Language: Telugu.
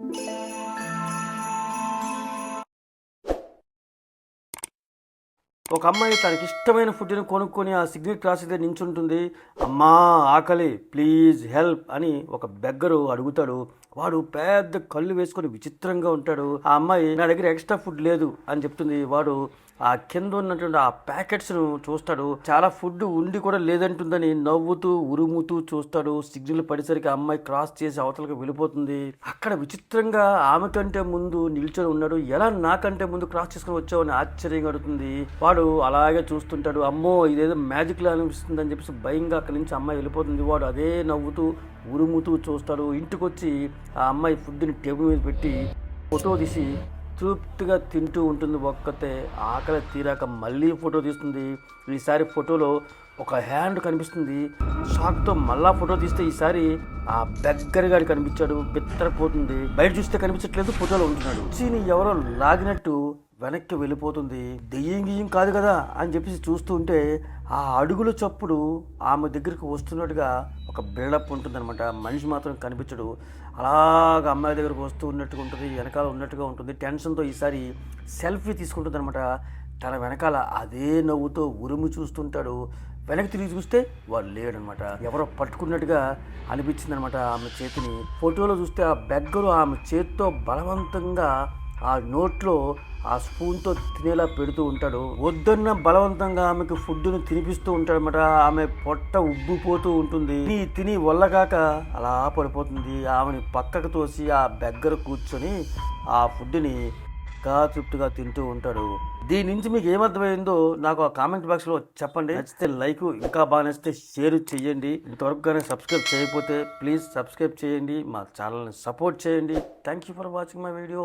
Música ఒక అమ్మాయి తనకి ఇష్టమైన ఫుడ్ని కొనుక్కొని ఆ సిగ్నల్ క్రాస్ దగ్గర నించుంటుంది. అమ్మా ఆకలి ప్లీజ్ హెల్ప్ అని ఒక బెగ్గరు అడుగుతాడు. వాడు పెద్ద కళ్ళు వేసుకొని విచిత్రంగా ఉంటాడు. ఆ అమ్మాయి నా దగ్గర ఎక్స్ట్రా ఫుడ్ లేదు అని చెప్తుంది. వాడు ఆ కింద ఉన్నటువంటి ఆ ప్యాకెట్స్ను చూస్తాడు. చాలా ఫుడ్ ఉండి కూడా లేదంటుందని నవ్వుతూ ఉరుముతూ చూస్తాడు. సిగ్నల్ పడేసరికి ఆ అమ్మాయి క్రాస్ చేసి అవతలకు వెళ్ళిపోతుంది. అక్కడ విచిత్రంగా ఆమె కంటే ముందు నిల్చొని ఉన్నాడు. ఎలా నాకంటే ముందు క్రాస్ చేసుకుని వచ్చావు అని ఆశ్చర్యంగా అడుగుతుంది. వాడు అలాగే చూస్తుంటాడు. అమ్మో ఇదేదో మ్యాజిక్ లా అనిపిస్తుంది అని చెప్పేసి భయంగా అక్కడి నుంచి అమ్మాయి వెళ్ళిపోతుంది. వాడు అదే నవ్వుతూ ఉరుముతూ చూస్తాడు. ఇంటికి వచ్చి ఆ అమ్మాయి ఫుడ్ని టేబుల్ మీద పెట్టి ఫోటో తీసి తృప్తిగా తింటూ ఉంటుంది ఒక్కతే. ఆకలి తీరాక మళ్ళీ ఫోటో తీస్తుంది. ఈసారి ఫోటోలో ఒక హ్యాండ్ కనిపిస్తుంది. షాక్తో మళ్ళా ఫోటో తీస్తే ఈసారి ఆ బెగ్గరగాడి కనిపించాడు. బిత్తరపోతుంది. బయట చూస్తే కనిపించట్లేదు ఫోటోలో ఉంటున్నాడు. చీని ఎవరో లాగినట్టు వెనక్కి వెళ్ళిపోతుంది. దెయ్యం గియ్యం కాదు కదా అని చెప్పేసి చూస్తూ ఉంటే ఆ అడుగుల చప్పుడు ఆమె దగ్గరికి వస్తున్నట్టుగా ఒక బిల్డప్ ఉంటుందన్నమాట. మనిషి మాత్రం కనిపించడు. అలాగ అమ్మాయి దగ్గరకు వస్తూ ఉన్నట్టుగా ఉంటుంది వెనకాల ఉన్నట్టుగా ఉంటుంది. టెన్షన్తో ఈసారి సెల్ఫీ తీసుకుంటుందన్నమాట. తన వెనకాల అదే నవ్వుతో ఉరుము చూస్తుంటాడు. వెనక్కి తిరిగి చూస్తే వాడు లేడనమాట ఎవరో పట్టుకున్నట్టుగా అనిపించిందనమాట ఆమె చేతిని. ఫోటోలో చూస్తే ఆ బెగ్గరు ఆమె చేతితో బలవంతంగా ఆ నోట్లో ఆ స్పూన్తో తినేలా పెడుతూ ఉంటాడు. వద్దన్న బలవంతంగా ఆమెకు ఫుడ్ను తినిపిస్తూ ఉంటాడనమాట ఆమె పొట్ట ఉబ్బిపోతూ ఉంటుంది. తిని తిని వల్లగాక అలా పడిపోతుంది. ఆమెని పక్కకు తోసి ఆ బెగ్గర కూర్చొని ఆ ఫుడ్ని ఇంకా తృప్తిగా తింటూ ఉంటాడు. దీని నుంచి మీకు ఏమర్థమైందో నాకు ఆ కామెంట్ బాక్స్లో చెప్పండి. నచ్చితే లైక్ ఇంకా బాగా నచ్చితే షేర్ చేయండి ఇంతవరకు కానీ సబ్స్క్రైబ్ చేయకపోతే ప్లీజ్ సబ్స్క్రైబ్ చేయండి. మా ఛానల్ని సపోర్ట్ చేయండి. Thank you for watching my video.